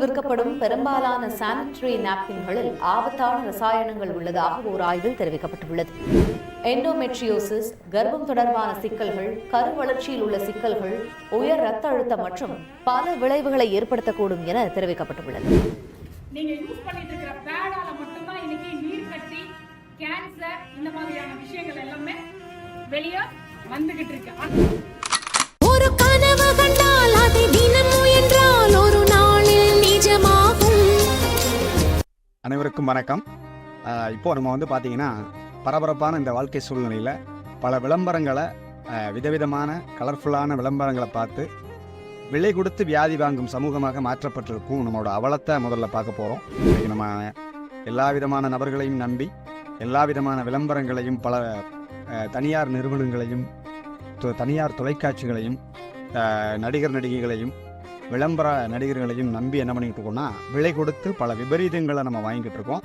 விற்கப்படும் பெரும்பாலான சானிட்டரி நாப்கின்களில் ஆபத்தான ரசாயனங்கள் உள்ளதாக ஓர் ஆய்வில் தெரிவிக்கப்பட்டுள்ளது. எண்டோமெட்ரியோசிஸ் கர்ப்பம் தொடர்பான சிக்கல்கள் கரு வளர்ச்சியில் உள்ள சிக்கல்கள் உயர் ரத்த அழுத்தம் மற்றும் பல விளைவுகளை ஏற்படுத்தக்கூடும் என தெரிவிக்கப்பட்டுள்ளது. நீங்க யூஸ் பண்ணிட்டு இருக்கிற பேடால மட்டும்தான் இன்னைக்கு நீர் கட்டி கேன்சர் இந்த மாதிரியான விஷயங்கள் எல்லாமே வெளியே வந்துகிட்டு இருக்கு. ஆனா, ஒரு கனவு கண்டால் அதை தினம் முயன்றால் ஒரு நாளில் நிஜமாகும். அனைவருக்கும் வணக்கம். இப்போ நம்ம வந்து பார்த்தீங்கன்னா பரபரப்பான இந்த வாழ்க்கை சூழ்நிலையில் பல விளம்பரங்களை விதவிதமான கலர்ஃபுல்லான விளம்பரங்களை பார்த்து விலை கொடுத்து வியாதி வாங்கும் சமூகமாக மாற்றப்பட்டிருக்கும் நம்மளோட அவலத்தை முதல்ல பார்க்க போகிறோம் நம்ம எல்லா விதமான நபர்களையும் நம்பி எல்லா விதமான விளம்பரங்களையும் பல தனியார் நிறுவனங்களையும் தனியார் தொலைக்காட்சிகளையும் நடிகர் நடிகைகளையும் விளம்பர நடிகர்களையும் நம்பி என்ன பண்ணிக்கிட்டு இருக்கோம்னா விலை கொடுத்து பல விபரீதங்களை நம்ம வாங்கிட்டு இருக்கோம்.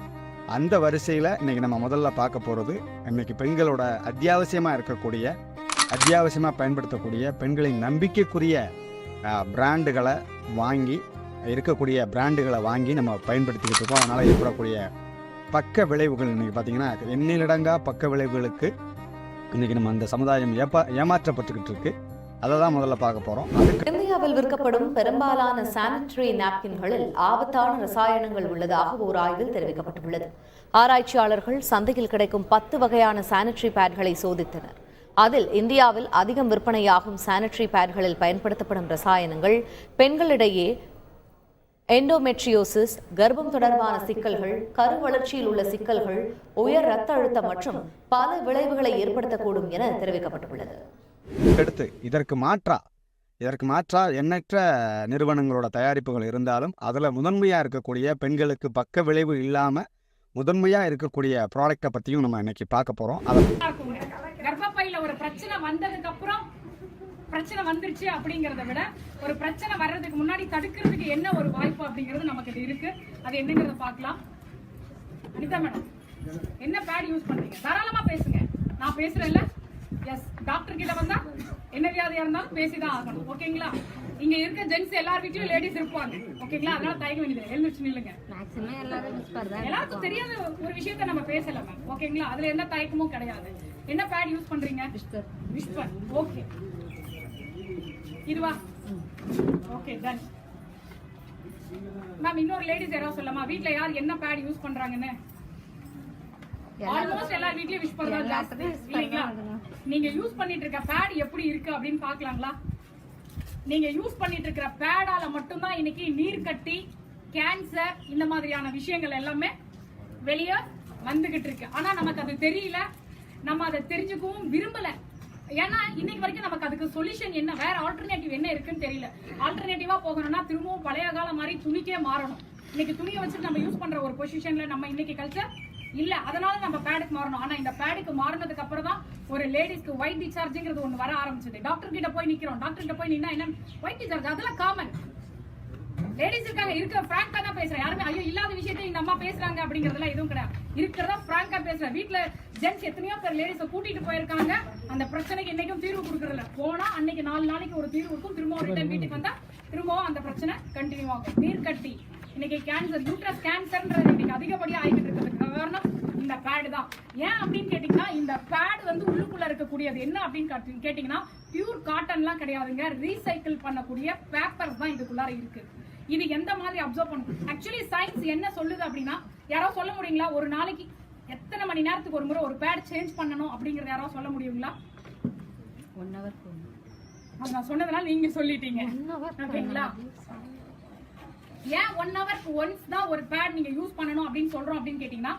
அந்த வரிசையில் இன்றைக்கி நம்ம முதல்ல பார்க்க போகிறது இன்னைக்கு பெண்களோட அத்தியாவசியமாக இருக்கக்கூடிய அத்தியாவசியமாக பயன்படுத்தக்கூடிய பெண்களின் நம்பிக்கைக்குரிய பிராண்டுகளை வாங்கி இருக்கக்கூடிய பிராண்டுகளை வாங்கி நம்ம பயன்படுத்திக்கிட்டு இருக்கோம். அதனால் ஏற்படக்கூடிய பக்க விளைவுகள் இன்றைக்கி பார்த்தீங்கன்னா எண்ணிலடங்கா பக்க விளைவுகளுக்கு இன்னைக்கு நம்ம அந்த சமுதாயம் ஏப்பா ஏமாற்றப்பட்டுக்கிட்டு இருக்கு அதை தான் முதல்ல பார்க்க போகிறோம் இந்தியாவில் விற்கப்படும் பெரும்பாலான சானிட்டரி நாப்கின்களில் ஆபத்தான ரசாயனங்கள் உள்ளதாக ஒரு ஆய்வில் தெரிவிக்கப்பட்டுள்ளது. ஆராய்ச்சியாளர்கள் சந்தையில் கிடைக்கும் பத்து வகையான சானிட்டரி பேட்களை சோதித்தனர். அதில் இந்தியாவில் அதிகம் விற்பனையாகும் சானிட்டரி பேட்களில் பயன்படுத்தப்படும் ரசாயனங்கள் பெண்களிடையே எண்டோமெட்ரியோசிஸ் கர்ப்பம் தொடர்பான சிக்கல்கள் கரு வளர்ச்சியில் உள்ள சிக்கல்கள் உயர் ரத்த அழுத்தம் மற்றும் பல விளைவுகளை ஏற்படுத்தக்கூடும் என தெரிவிக்கப்பட்டுள்ளது. அடுத்து இதற்கு மாற்றா? இதற்கு மாற்றா எண்ணற்ற நிறுவனங்களோட தயாரிப்புகள் இருந்தாலும் அதில் முதன்மையாக இருக்கக்கூடிய பெண்களுக்கு பக்க விளைவு இல்லாமல் முதன்மையாக இருக்கக்கூடிய ப்ராடக்டை பற்றியும் நம்ம இன்னைக்கு பார்க்க போகிறோம் அதை. கர்ப்பப்பையில ஒரு பிரச்சனை வந்ததுக்கு அப்புறம் பிரச்சனை வந்துருச்சு அப்படிங்கறத விட ஒரு பிரச்சனை வர்றதுக்கு முன்னாடி தடுக்கிறதுக்கு என்ன ஒரு வாய்ப்பு அப்படிங்கிறது நமக்கு இருக்கு. அது என்னங்கறத பார்க்கலாம். அனிதா மேடம் என்ன பேட் யூஸ் பண்றீங்க? தாராளமா பேசுங்க. நான் பேசுறேன்ல? எஸ் டாக்டர் கிட்ட வந்தா என்ன வியாதியா இருந்தாலும் பேசிதான் ஆகணும். ஓகேங்களா இங்க இருக்க ஜென்ஸ் எல்லார் வீட்லயும் லேடிஸ் இருப்பாங்க. ஓகேங்களா அதனால தயங்க வேண்டியது எழுந்துச்சு நில்லுங்க. மேக்ஸிமம் எல்லாரும் எல்லாருக்கும் தெரியாத ஒரு விஷயத்த நம்ம பேசல மேம் ஓகேங்களா அதுல எந்த தயக்கமும் கிடையாது. என்ன பேட் யூஸ் பண்றீங்க? விஸ்பர் ஓகே இதுவா ஓகே டன் மேம் இன்னொரு லேடிஸ் யாராவது சொல்லலாமா? வீட்ல யார் என்ன பேட் யூஸ் பண்றாங்கன்னு? ஆல்மோஸ்ட் எல்லார் வீட்லயும் தான் ஜாஸ்தி இல்லைங்களா? நீங்க யூஸ் பண்ணிட்டு இருக்க பேட் எப்படி இருக்கு அப்படின்னு பார்க்கலாங்களா? நீங்க யூஸ் பண்ணிட்டு இருக்கிற பேடால மட்டும்தான் இன்னைக்கு நீர் கட்டி கேன்சர் இந்த மாதிரியான விஷயங்கள் எல்லாமே வெளியே வந்துகிட்டு இருக்கு. ஆனா நமக்கு அது தெரியல. நம்ம அதை தெரிஞ்சுக்கவும் விரும்பல. ஏன்னா இன்னைக்கு வரைக்கும் நமக்கு அதுக்கு சொல்யூஷன் என்ன வேற ஆல்டர்னேட்டிவ் என்ன இருக்குன்னு தெரியல. ஆல்டர்னேட்டிவா போகணும்னா திரும்பவும் பழைய காலம் மாதிரி துணிக்கே மாறணும். இன்னைக்கு துணியை வச்சுட்டு நம்ம யூஸ் பண்ற ஒரு பொசிஷன்ல நம்ம இன்னைக்கு கல்ச்சர் இல்ல. அதனால நம்ம பேடுக்கு மாறணும். ஆனா இந்த பேடுக்கு மாறினதுக்கு அப்புறம் தான் ஒரு லேடிஸ்க்கு ஒயிட் டிசார்ஜ்ங்கிறது ஒண்ணு வர ஆரம்பிச்சது. டாக்டர் கிட்ட போய் நிக்கிறோம். டாக்டர் கிட்ட போய் நின்னா என்ன? ஒயிட் டிசார்ஜ் அதெல்லாம் காமன் லேடிஸ் இருக்காங்க இருக்க பிராங்கா தான் பேசுறேன் யாருமே ஐயோ இல்லாத விஷயத்தையும் எங்க அம்மா பேசுறாங்க அப்படிங்கறதுல எதுவும் கிடையாது. இருக்கிறதா பிராங்கா பேசுறேன் வீட்டுல ஜென்ஸ் எத்தனையோ பேர் லேடிஸ கூட்டிட்டு போயிருக்காங்க. அந்த பிரச்சனைக்கு என்னைக்கும் தீர்வு கொடுக்கறதில்ல. போனா அன்னைக்கு நாலு நாளைக்கு ஒரு தீர்வு இருக்கும் திரும்பவும் ரிட்டர்ன் வீட்டுக்கு வந்தா திரும்பவும் அந்த பிரச்சனை கண்டினியூ ஆகும். நீர் கட்டி இன்னைக்கு கேன்சர் யூட்ரஸ் கேன்சர்ன்றது இன்னைக்கு அதிகப்படியா ஆகிட்டு இருக்கிறதுக்கு காரணம் இந்த பேடு தான். ஏன் அப்படின்னு கேட்டீங்கன்னா இந்த பேடு வந்து உள்ளுக்குள்ள இருக்கக்கூடியது என்ன அப்படின்னு கேட்டீங்கன்னா பியூர் காட்டன்லாம் கிடையாதுங்க. ரீசைக்கிள் பண்ணக்கூடிய பேப்பர்ஸ் தான் இதுக்குள்ளார இருக்கு. இது எந்த மாதிரி அப்சர்வ் பண்ணும் ஆக்சுவலி சயின்ஸ் என்ன சொல்லுது அப்படின்னா யாராவது சொல்ல முடியுங்களா? ஒரு நாளைக்கு எத்தனை மணி நேரத்துக்கு ஒரு முறை ஒரு பேட் சேஞ்ச் பண்ணணும் அப்படிங்கறத யாராவது சொல்ல முடியுங்களா? ஒன் ஹவர் அது நான் சொன்னதுனால நீங்க சொல்லிட்டீங்க. ஓகேங்களா? ஏன் ஒன் ஹவருக்கு ஒன்ஸ் தான் ஒரு பேட் நீங்க யூஸ் பண்ணணும் அப்படின்னு சொல்றோம் அப்படின்னு கேட்டீங்கன்னா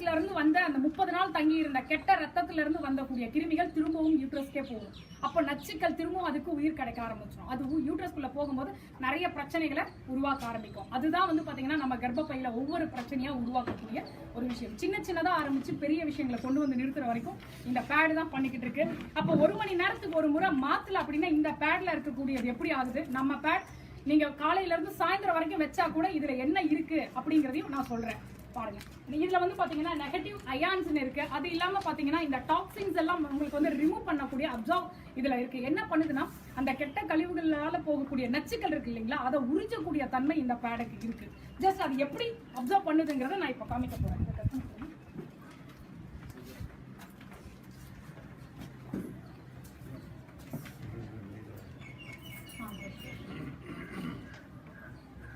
யூட்ரஸ்ல இருந்து வந்த அந்த முப்பது நாள் தங்கி இருந்த கெட்ட ரத்தத்துல இருந்து வந்தக்கூடிய கிருமிகள் திரும்பவும் யூட்ரஸ்க்கே போகும். அப்போ நச்சுக்கள் திரும்பவும் அதுக்கு உயிர் கிடைக்க ஆரம்பிச்சிடும் அது யூட்ரஸ்குள்ள போகும்போது நிறைய பிரச்சனைகளை உருவாக்க ஆரம்பிக்கும். அதுதான் வந்து பாத்தீங்கன்னா நம்ம கர்ப்பப்பையில ஒவ்வொரு பிரச்சனையா உருவாக்கக்கூடிய ஒரு விஷயம். சின்ன சின்னதா ஆரம்பிச்சு பெரிய விஷயங்களை கொண்டு வந்து நிறுத்துற வரைக்கும் இந்த பேடு தான் பண்ணிக்கிட்டு இருக்கு. அப்போ ஒரு மணி நேரத்துக்கு ஒரு முறை மாத்தல அப்படின்னா இந்த பேட்ல இருக்கக்கூடியது எப்படி ஆகுது? நம்ம பேட் நீங்க காலையில இருந்து சாயந்தரம் வரைக்கும் வச்சா கூட இதுல என்ன இருக்கு அப்படிங்கறதையும் நான் சொல்றேன். பாருங்க. இதுல வந்து பாத்தீங்கன்னா நெகட்டிவ் அயான்ஸ்னு இருக்கு. அது இல்லாம பாத்தீங்கன்னா இந்த டாக்ஸின்ஸ் எல்லாம் உங்களுக்கு வந்து ரிமூவ் பண்ணக்கூடிய அப்சர்வ் இதுல இருக்கு. என்ன பண்ணுதுன்னா அந்த கெட்ட கழிவுகளால போகக்கூடிய நச்சுக்கள் இருக்கு இல்லைங்களா? அதை உறிஞ்சக்கூடிய தன்மை இந்த பேடுக்கு இருக்கு. ஜஸ்ட் அது எப்படி அப்சர்வ் பண்ணுதுங்கிறத நான் இப்ப காமிக்க போறேன். இதை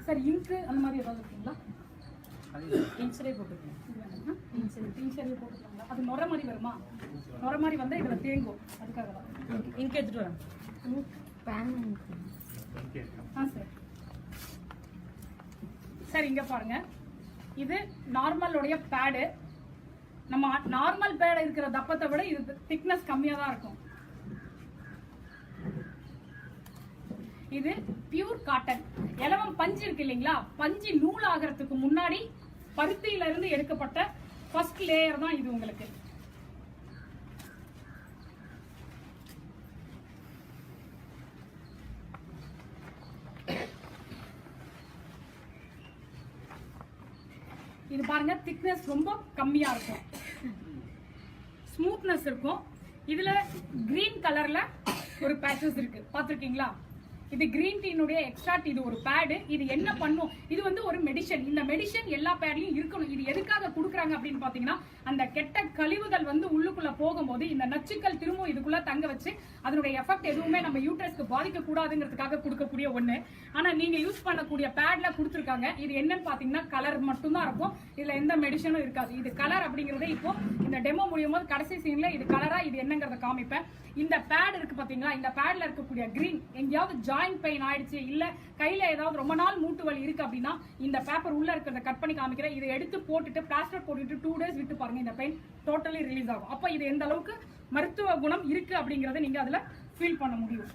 சார் இங்கு அந்த மாதிரி ஏதாவது இருக்குங்களா? இன்சரே போட்டுக்கலாம் வேணுமா? இன்சரி போட்டுக்கலாங்களா? அது நுர மாதிரி வருமா? நுர மாதிரி வந்தா இதுல தேங்கும். அதுக்காக தான் இங்க எடுத்துட்டு வரேன். பேன் ஆ சார். சார் இங்க பாருங்க. இது நார்மலுடைய பேடு நம்ம நார்மல் பேட் இருக்கிற தப்பத்தை விட இது திக்னஸ் கம்மியா தான் இருக்கும். இது பியூர் காட்டன் இலவம் பஞ்சு இருக்கு இல்லைங்களா? பஞ்சு நூல் ஆகிறதுக்கு முன்னாடி பருத்தியிலிருந்து எடுக்கப்பட்ட ஃபர்ஸ்ட் லேயர் தான் இது உங்களுக்கு. இது பாருங்க திக்னஸ் ரொம்ப கம்மியா இருக்கும். ஸ்மூத்னஸ் இருக்கும். இதுல கிரீன் கலர்ல ஒரு பேச்சஸ் இருக்கு. பாத்திருக்கீங்களா இது கிரீன் டீனுடைய எக்ஸ்ட்ராக்ட் இது ஒரு பேடு இது என்ன பண்ணும்? இது வந்து ஒரு மெடிசன் இந்த மெடிசன் எல்லா பேட்லையும் இருக்கணும். இது எதுக்காக கொடுக்குறாங்க அப்படின்னு பார்த்தீங்கன்னா அந்த கெட்ட கழிவுகள் வந்து உள்ளுக்குள்ள போகும்போது இந்த நச்சுக்கள் திரும்பவும் இதுக்குள்ள தங்க வச்சு அதனுடைய எஃபெக்ட் எதுவுமே நம்ம யூட்ரஸ்க்கு பாதிக்க கூடாதுங்கிறதுக்காக கொடுக்கக்கூடிய ஒன்று ஆனால் நீங்கள் யூஸ் பண்ணக்கூடிய பேட்ல கொடுத்துருக்காங்க. இது என்னன்னு பார்த்தீங்கன்னா கலர் மட்டும்தான் இருக்கும். இதில் எந்த மெடிசனும் இருக்காது. இது கலர் அப்படிங்கிறதே இப்போ இந்த டெமோ முடியும் போது கடைசி சீன்ல இது கலரா இது என்னங்கிறத காமிப்பேன். இந்த பேட் இருக்கு பார்த்தீங்களா? இந்த பேட்ல இருக்கக்கூடிய கிரீன் எங்கேயாவது ஜாயிண்ட் பெயின் ஆயிடுச்சு. இல்ல கையில ஏதாவது ரொம்ப நாள் மூட்டு வலி இருக்கு அப்படின்னா இந்த பேப்பர் உள்ள இருக்கிறத கட் பண்ணி காமிக்கிறேன். இதை எடுத்து போட்டுட்டு பிளாஸ்டர் போட்டுட்டு டூ டேஸ் விட்டு பாருங்க இந்த பெயின் டோட்டலி ரிலீஸ் ஆகும். அப்ப இது எந்த அளவுக்கு மருத்துவ குணம் இருக்கு அப்படிங்கறத நீங்க அதுல ஃபீல் பண்ண முடியும்.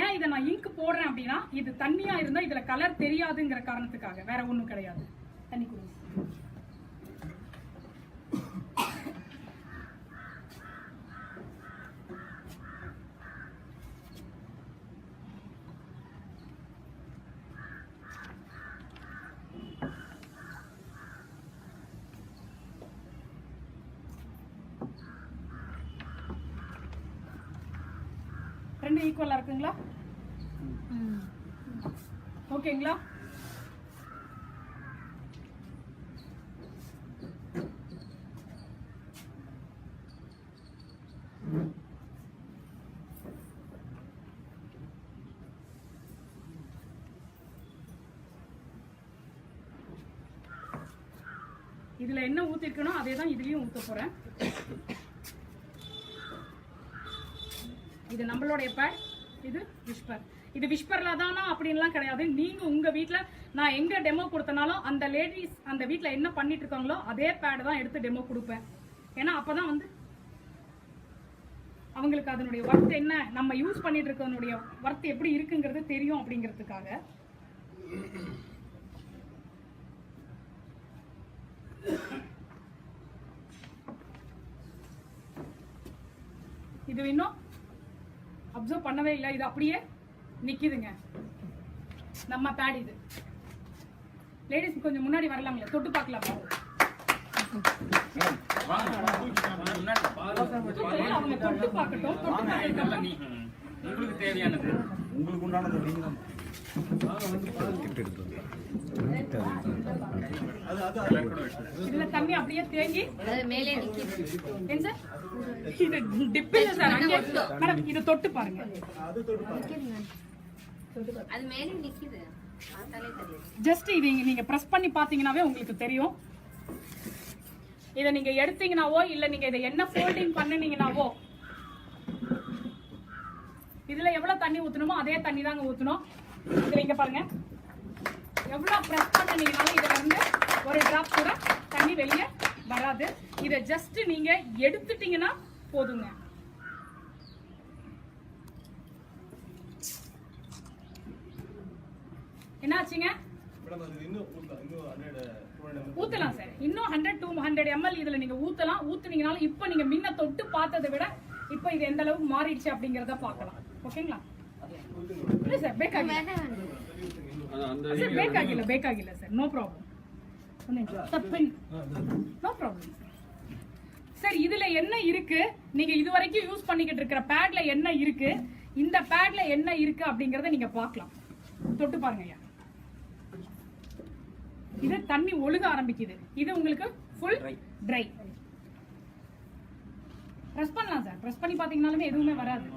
ஏன் இதை நான் இங்க் போடுறேன் அப்படின்னா இது தண்ணியா இருந்தா இதுல கலர் தெரியாதுங்கிற காரணத்துக்காக. வேற ஒண்ணும் கிடையாது. தண்ணி குடிச்சு ரெண்டு ஈக்குவலா இருக்குங்களா? ஓகேங்களா? இதுல என்ன ஊத்திருக்கணும் அதே தான் இதுலயும் ஊத்த போறேன். இது நம்மளுடைய பேட் இது விஷ்பர் இது விஷ்பர்ல தானா அப்படின்லாம் கிடையாது. நீங்க உங்க வீட்டுல நான் எங்க டெமோ கொடுத்தனாலும் அந்த லேடிஸ் அந்த வீட்டுல என்ன பண்ணிட்டு இருக்காங்களோ அதே பேட் தான் எடுத்து டெமோ கொடுப்பேன். ஏன்னா அப்பதான் வந்து அவங்களுக்கு அதனுடைய ஒர்த் என்ன நம்ம யூஸ் பண்ணிட்டு இருக்கனுடைய ஒர்த் எப்படி இருக்குங்கிறது தெரியும் அப்படிங்கிறதுக்காக. இது இன்னும் அப்சர்வ் பண்ணவே இல்லை. இது அப்படியே நிக்குதுங்க. நம்ம பேட் இது. லேடிஸ் கொஞ்சம் முன்னாடி வரலாங்களே தொட்டு பார்க்கலாமா. அவங்க தொட்டு பார்க்கட்டும். தொட்டு பார்க்கட்டும். உங்களுக்கு தேவையானது. உங்களுக்கு உண்டானது இதுல தண்ணி அப்படியே தேங்கி மேலே சார் இது டிப் இல்ல சார் அங்கே. மேடம் இதை தொட்டு பாருங்க. அது மேலே நிக்குது. ஜஸ்ட் இது இங்க நீங்க பிரஸ் பண்ணி பாத்தீங்கன்னாவே உங்களுக்கு தெரியும். இத நீங்க எடுத்தீங்கனாவோ இல்ல நீங்க இதை என்ன ஃபோல்டிங் பண்ணுனீங்கனாவோ இதுல எவ்வளவு தண்ணி ஊத்தணுமோ அதே தண்ணி தாங்க ஊத்தணும். இதுல இங்க பாருங்க. எவ்வளவு பிரஸ் பண்ணீங்கனாலும் இதுல இருந்து ஒரு டிராப் கூட தண்ணி வெளியே வராது. இத ஜஸ்ட் நீங்க எடுத்துட்டீங்கன்னா போதுங்க. என்ன ஆச்சுங்க? ஊத்தலாம். சார். இன்னும் ஹண்ட்ரட் டூ ஹண்ட்ரட் எம்எல் இதுல நீங்க ஊத்தலாம். ஊத்துனீங்கனாலும் இப்போ நீங்க முன்ன தொட்டு பார்த்ததை விட இப்போ இது எந்த அளவுக்கு மாறிடுச்சு அப்படிங்கறத பார்க்கலாம். ஓகேங்களா? ಇಲ್ಲ ಸರ್ ಬೇಕಾಗಿಲ್ಲ ಸರ್ ಬೇಕಾಗಿಲ್ಲ ಬೇಕಾಗಿಲ್ಲ ಸರ್ ನೋ ಪ್ರಾಬ್ಲಮ್ ಒಂದು ನಿಮಿಷ ತಪ್ಪಿನ್ நோ ப்ராப்ளம் சார் இதுல என்ன இருக்கு நீங்க இது வரைக்கும் யூஸ் பண்ணிக்கிட்டு இருக்கிற பேட்ல என்ன இருக்கு இந்த பேட்ல என்ன இருக்கு அப்படிங்கறத நீங்க பார்க்கலாம் தொட்டு பாருங்க ஐயா இது தண்ணி ஒழுக ஆரம்பிக்குது இது உங்களுக்கு ஃபுல் ட்ரை ப்ரெஸ் பண்ணலாம் சார் ப்ரெஸ் பண்ணி பாத்தீங்கனாலுமே எதுவுமே வராது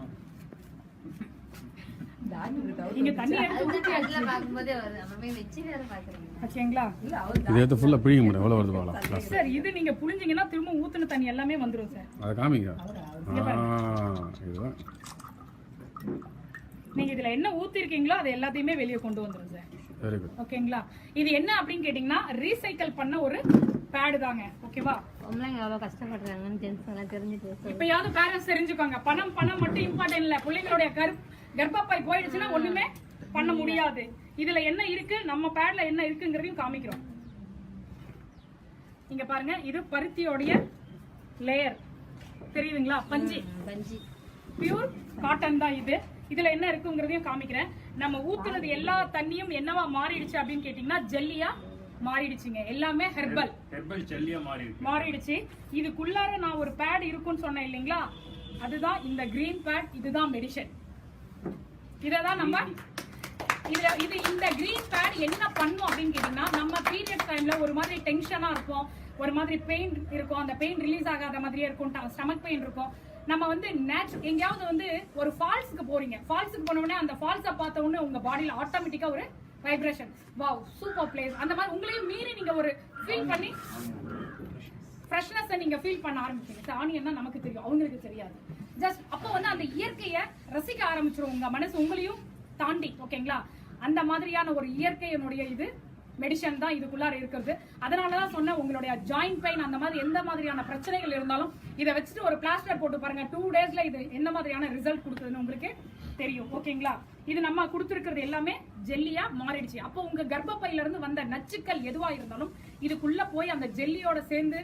இது எடுத்து ஃபுல்லாக பிழிய முடியும் எவ்வளோ வருது பார்க்கலாம் ப்ளஸ் சார் இது நீங்க புழிஞ்சீங்கன்னா திரும்ப ஊத்துன தண்ணி எல்லாமே வந்துரும் சார். அதை காமிங்க. ஆ இதுதான். நீங்க இதுல என்ன ஊத்திருக்கீங்களோ அது எல்லாத்தையுமே வெளியே கொண்டு வந்துரும் சார். வெரி குட் ஓகேங்களா? இது என்ன அப்படின்னு கேட்டீங்கன்னா ரீசைக்கிள் பண்ண ஒரு பேடு தாங்க. ஓகேவா? பொம்பளைங்க எவ்வளவு கஷ்டப்படுறாங்கன்னு ஜென்ஸ் எல்லாம் தெரிஞ்சுட்டு இப்பயாவது பேரண்ட்ஸ் தெரிஞ்சுக்கோங்க. பணம் பணம் மட்டும் இம்பார்ட்டன்ட் இல்ல. பிள்ளைங்களுடைய கரு கர்ப்பப்பை போயிடுச்சுன்னா ஒண்ணுமே பண்ண முடியாது. இதுல என்ன இருக்கு நம்ம பேட்ல என்ன இருக்குங்கிறதையும் காமிக்கிறோம். இங்க பாருங்க இது பருத்தியோடைய லேயர் தெரியுதுங்களா? பஞ்சு. பஞ்சி. பியூர் காட்டன் தான் இது. இதுல என்ன இருக்குங்கிறதையும் காமிக்கிறேன். நம்ம ஊத்துனது எல்லா தண்ணியும் என்னவா மாறிடுச்சு அப்படின்னு கேட்டீங்கன்னா ஜெல்லியா மாறிடுச்சுங்க. எல்லாமே ஹெர்பல் ஹெர்பல் ஜெல்லியா மாறி மாறிடுச்சு. இதுக்குள்ளார நான் ஒரு பேட் இருக்குன்னு சொன்னேன் இல்லைங்களா? அதுதான் இந்த கிரீன் பேட் இதுதான் மெடிசன் இததான் நம்ம இதுல இது இந்த கிரீன் பேட் என்ன பண்ணும் அப்படின்னு கேட்டீங்கன்னா நம்ம பீரியட் டைம்ல ஒரு மாதிரி டென்ஷனா இருக்கும் ஒரு மாதிரி பெயின் இருக்கும். அந்த பெயின் ரிலீஸ் ஆகாத மாதிரியே இருக்கும். ஸ்டமக் பெயின் இருக்கும். நம்ம வந்து நேச்சு எங்கேயாவது வந்து ஒரு ஃபால்ஸுக்கு போறீங்க. ஃபால்ஸுக்கு போன உடனே அந்த ஃபால்ஸை பார்த்த உடனே உங்க பாடியில ஆட்டோமேட்டிக்கா ஒரு வைப்ரேஷன் வாவ் சூப்பர் பிளேஸ் அந்த மாதிரி உங்களையும் மீறி நீங்க ஒரு ஃபீல் பண்ணி ஃப்ரெஷ்னஸை நீங்க ஃபீல் பண்ண ஆரம்பிச்சீங்க தானியம்னா நமக்கு தெரியும். அவங்களுக்கு தெரியாது. ஜஸ்ட் அப்போ வந்து அந்த இயற்கையை ரசிக்க ஆரம்பிச்சிரும் உங்க மனசு உங்களையும் தாண்டி ஓகேங்களா அந்த மாதிரியான ஒரு இயற்கையினுடைய இது மெடிசன் தான் இதுக்குள்ளார இருக்கிறது. அதனால தான் சொன்னேன் உங்களுடைய ஜாயிண்ட் பெயின் அந்த மாதிரி எந்த மாதிரியான பிரச்சனைகள் இருந்தாலும் இதை வச்சுட்டு ஒரு பிளாஸ்டர் போட்டு பாருங்க. டூ டேஸ்ல இது எந்த மாதிரியான ரிசல்ட் கொடுக்குதுன்னு உங்களுக்கு தெரியும். ஓகேங்களா இது நம்ம கொடுத்துருக்கிறது எல்லாமே ஜெல்லியா மாறிடுச்சு. அப்போ உங்க கர்ப்பப்பையில இருந்து வந்த நச்சுக்கள் எதுவா இருந்தாலும் இதுக்குள்ள போய் அந்த ஜெல்லியோட சேர்ந்து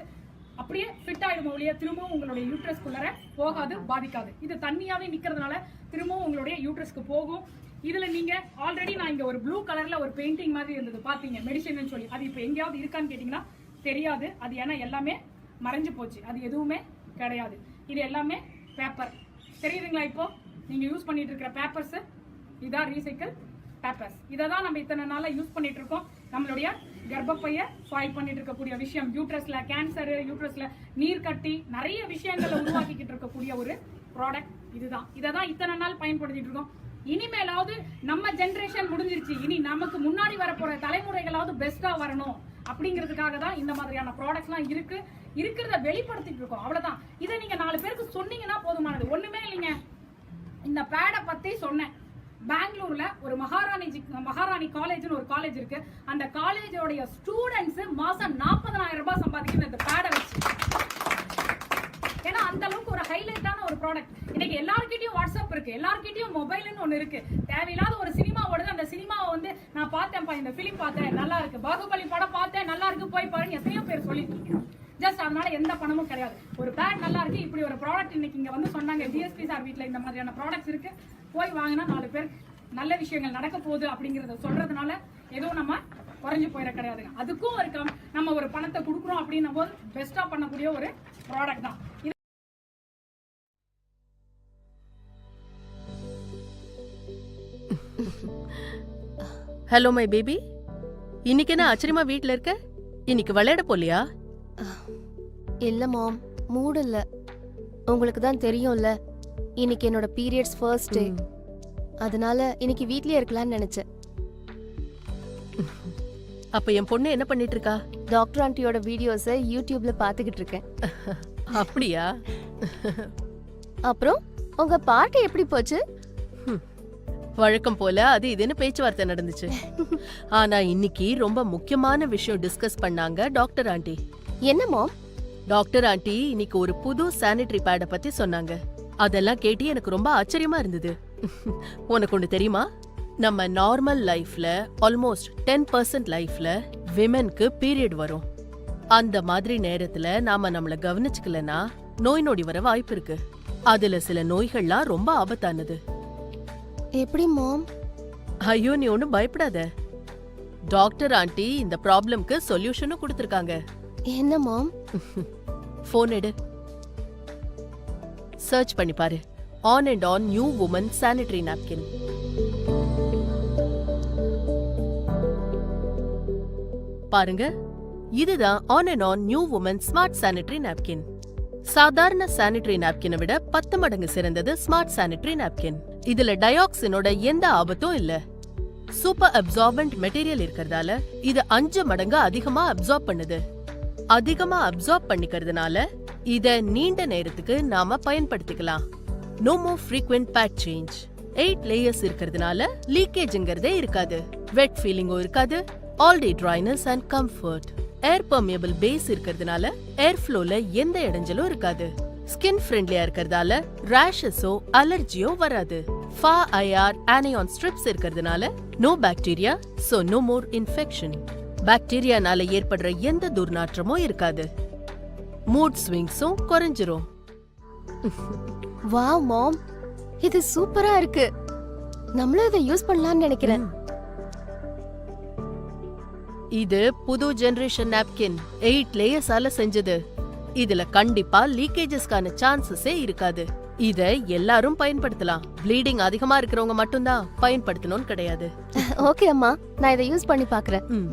அப்படியே ஃபிட் ஆயிடும் ஒழிய திரும்பவும் உங்களுடைய யூட்ரஸ்க்குள்ளர போகாது பாதிக்காது. இது தண்ணியாவே நிக்கிறதுனால திரும்பவும் உங்களுடைய யூட்ரஸ்க்கு போகும். இதுல நீங்க ஆல்ரெடி நான் இங்க ஒரு ப்ளூ கலர்ல ஒரு பெயிண்டிங் மாதிரி இருந்தது. பாத்தீங்க மெடிசன் சொல்லி. அது இப்போ எங்கேயாவது இருக்கான்னு கேட்டீங்கன்னா தெரியாது. அது ஏன்னா எல்லாமே மறைஞ்சு போச்சு. அது எதுவுமே கிடையாது. இது எல்லாமே பேப்பர் தெரியுதுங்களா இப்போ? நீங்க யூஸ் பண்ணிட்டு இருக்கிற பேப்பர்ஸ் இதான் ரீசைக்கிள் பேப்பர்ஸ் இதை தான் நம்ம இத்தனை நாளாக யூஸ் பண்ணிட்டு இருக்கோம். நம்மளுடைய கர்ப்பப்பைய ஃபாயில் பண்ணிட்டு இருக்கக்கூடிய விஷயம். யூட்ரஸ்ல கேன்சர் யூட்ரஸ்ல நீர் கட்டி நிறைய விஷயங்களை உருவாக்கிக்கிட்டு இருக்கக்கூடிய ஒரு ப்ராடக்ட் இதுதான். இதை தான் இத்தனை நாள் பயன்படுத்திட்டு இருக்கோம். இனிமேலாவது நம்ம ஜென்ரேஷன் முடிஞ்சிருச்சு. இனி நமக்கு முன்னாடி வரப்போற தலைமுறைகளாவது பெஸ்டா வரணும் அப்படிங்கிறதுக்காக தான் இந்த மாதிரியான ப்ராடக்ட்ஸ்லாம் இருக்கு. இருக்கிறத வெளிப்படுத்திட்டு இருக்கோம். அவ்வளவுதான். இதை நீங்க நாலு பேருக்கு சொன்னீங்கன்னா போதுமானது. ஒண்ணுமே இல்லைங்க. இந்த பேடை பத்தி சொன்னேன். பெங்களூர்ல ஒரு மகாராணி மகாராணி காலேஜ்னு ஒரு காலேஜ் இருக்கு. அந்த காலேஜோடைய ஸ்டூடெண்ட்ஸ் மாசம் நாற்பதனாயிரம் ரூபாய் சம்பாதிக்கிறது இந்த பேடை வச்சு. ஏன்னா அந்த அளவுக்கு ஒரு ஹைலைட்டான ஒரு ப்ராடக்ட் இன்னைக்கு எல்லாருக்கிட்டையும் வாய்ப்பு இருக்கு. எல்லார்கிட்டயும் மொபைல்னு ஒண்ணு இருக்கு. தேவையில்லாத ஒரு சினிமா ஓடுது அந்த சினிமாவை வந்து நான் பார்த்தேன்ப்பா இந்த ஃபிலிம் பார்த்தேன். நல்லா இருக்கு. பாகுபலி படம் பார்த்தேன். நல்லா இருக்கு. போய் பாருங்க. எத்தனையோ பேர் சொல்லிருக்கீங்க. ஜஸ்ட் அதனால எந்த பணமும் கிடையாது. ஒரு பேட் நல்லா இருக்கு. இப்படி ஒரு ப்ராடக்ட் இன்னைக்கு இங்க வந்து சொன்னாங்க. டிஎஸ்பி சார் வீட்டுல இந்த மாதிரியான ப்ராடக்ட்ஸ் இருக்கு. போய் வாங்கினா நாலு பேர் நல்ல விஷயங்கள் நடக்க போகுது அப்படிங்கறத சொல்றதுனால எதுவும் நம்ம குறைஞ்சு போயிட கிடையாதுங்க. அதுக்கும் ஒரு கம்- நம்ம ஒரு பணத்தை கொடுக்குறோம் அப்படின்னும் போது பெஸ்டா பண்ணக்கூடிய ஒரு ப்ராடக்ட் தான். ஹலோ மை பேபி இன்னைக்கு என்ன ஆச்சரியமா வீட்ல இருக்க? இன்னைக்கு விளையாட போலியா? இல்ல மாம் மூடு இல்ல உங்களுக்கு தான் தெரியும்ல இன்னைக்கு என்னோட பீரியட்ஸ் ஃபர்ஸ்ட் டே அதனால இன்னைக்கு வீட்லயே இருக்கலாம்னு நினைச்சேன். அப்ப என் பொண்ணு என்ன பண்ணிட்டு இருக்கா? டாக்டர் ஆண்டியோட வீடியோஸை யூடியூப்ல பாத்துக்கிட்டு இருக்கேன். அப்படியா? அப்புறம் உங்க பாட்டு எப்படி போச்சு? வழக்கம் போல அது இதுன்னு பேச்சுவார்த்தை நடந்துச்சு. ஆனா இன்னைக்கு ரொம்ப முக்கியமான விஷயம் டிஸ்கஸ் பண்ணாங்க டாக்டர் ஆண்டி. என்ன மாம் டாக்டர் ஆண்டி இன்னைக்கு ஒரு புது சானிட்டரி பேட பத்தி சொன்னாங்க. அதெல்லாம் கேட்டு எனக்கு ரொம்ப ஆச்சரியமா இருந்தது. உனக்கு ஒண்ணு தெரியுமா? நம்ம நார்மல் லைஃப்ல ஆல்மோஸ்ட் டென் பர்சன்ட் லைஃப்ல விமென்க்கு பீரியட் வரும். அந்த மாதிரி நேரத்துல நாம நம்மள கவனிச்சுக்கலனா நோய் நொடி வர வாய்ப்பு இருக்கு. அதுல சில நோய்கள்லாம் ரொம்ப ஆபத்தானது. எப்படி மாம் ஐயோ நீ ஒன்றும் பயப்படாத. டாக்டர் ஆண்டி இந்த ப்ராப்ளம்க்கு சொல்யூஷனும் கொடுத்துருக்காங்க. என்ன மாம் ஃபோன் எடு. சர்ச் பண்ணி பாரு. On and on new woman sanitary napkin பாருங்க. இதுதான் on and on new woman smart sanitary napkin சாதாரண சானிட்டரி நாப்கினை விட பத்து மடங்கு சிறந்தது ஸ்மார்ட் சானிட்டரி நாப்கின் இதுல டயாக்சினோட எந்த ஆபத்தும் இல்ல. சூப்பர் அப்சார்பன்ட் மெட்டீரியல் இருக்கிறதால இது அஞ்சு மடங்கு அதிகமா அப்சார்ப் பண்ணுது. அதிகமா அப்சார்ப் பண்ணிக்கிறதுனால இத நீண்ட நேரத்துக்கு நாம பயன்படுத்திக்கலாம். No more frequent pad change eight layers இருக்கிறதுனால லீக்கேஜ்ங்கிறதே இருக்காது. வெட் ஃபீலிங்கும் இருக்காது. All day dryness and comfort air permeable base இருக்கிறதுனால ஏர் ஃப்ளோல எந்த இடைஞ்சலும் இருக்காது. ஸ்கின் ஃப்ரெண்ட்லியா இருக்கிறதால ரேஷஸோ அலர்ஜியோ வராது. ஃபா ஐஆர் ஆனியான் ஸ்ட்ரிப்ஸ் இருக்கிறதுனால no bacteria so no more infection பாக்டீரியானால ஏற்படுற எந்த துர்நாற்றமும் இருக்காது. மூட் ஸ்விங்ஸும் குறைஞ்சிரும். வா மாம் இது சூப்பரா இருக்கு. நம்மளும் இதை யூஸ் பண்ணலாம்னு நினைக்கிறேன். இது புது ஜெனரேஷன் நாப்கின் எயிட் லேயர்ஸால செஞ்சது. இதுல கண்டிப்பா லீக்கேஜஸ்க்கான சான்சஸே இருக்காது. இத எல்லாரும் பயன்படுத்தலாம். ப்ளீடிங் அதிகமா இருக்கிறவங்க மட்டும்தான் பயன்படுத்தணும்னு கிடையாது. ஓகே அம்மா நான் இதை யூஸ் பண்ணி பார்க்கறேன். ம்.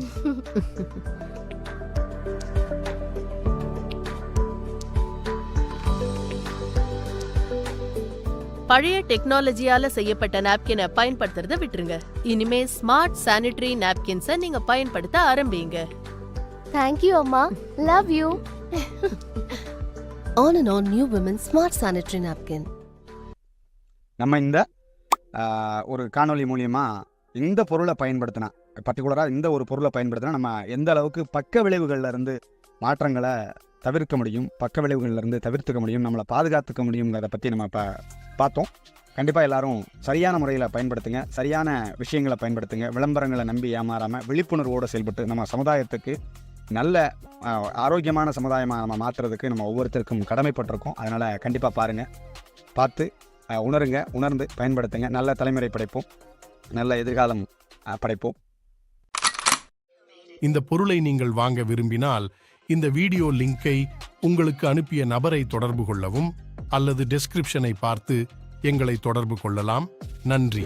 பழைய டெக்னாலஜியால செய்யப்பட்ட நாப்கினை பயன்படுத்துறத விட்டுருங்க. இனிமே ஸ்மார்ட் சானிட்டரி நாப்கின்ஸை நீங்க பயன்படுத்த ஆரம்பிங்க. தேங்க்யூ அம்மா. Love you on and on new women smart sanitary napkin நம்ம இந்த ஒரு காணொலி மூலியமாக இந்த பொருளை பயன்படுத்தினா பர்டிகுலராக இந்த ஒரு பொருளை பயன்படுத்தினா நம்ம எந்த அளவுக்கு பக்க விளைவுகளில் இருந்து மாற்றங்களை தவிர்க்க முடியும் பக்க விளைவுகள்லேருந்து தவிர்த்துக்க முடியும் நம்மளை பாதுகாத்துக்க முடியுங்கிறத பற்றி நம்ம இப்போ பார்த்தோம். கண்டிப்பாக எல்லாரும் சரியான முறையில் பயன்படுத்துங்க சரியான விஷயங்களை பயன்படுத்துங்க விளம்பரங்களை நம்பி ஏமாறாமல் விழிப்புணர்வோடு செயல்பட்டு நம்ம சமுதாயத்துக்கு நல்ல ஆரோக்கியமான சமுதாயமாக நம்ம மாற்றுறதுக்கு நம்ம ஒவ்வொருத்தருக்கும் கடமைப்பட்டிருக்கோம். அதனால் கண்டிப்பாக பாருங்கள் பார்த்து உணருங்க உணர்ந்து பயன்படுத்துங்க. நல்ல தலைமுறை படைப்போம். நல்ல எதிர்காலம் படைப்போம். இந்த பொருளை நீங்கள் வாங்க விரும்பினால் இந்த வீடியோ லிங்கை உங்களுக்கு அனுப்பிய நபரை தொடர்பு கொள்ளவும் அல்லது டெஸ்கிரிப்ஷனை பார்த்து எங்களை தொடர்பு கொள்ளலாம். நன்றி.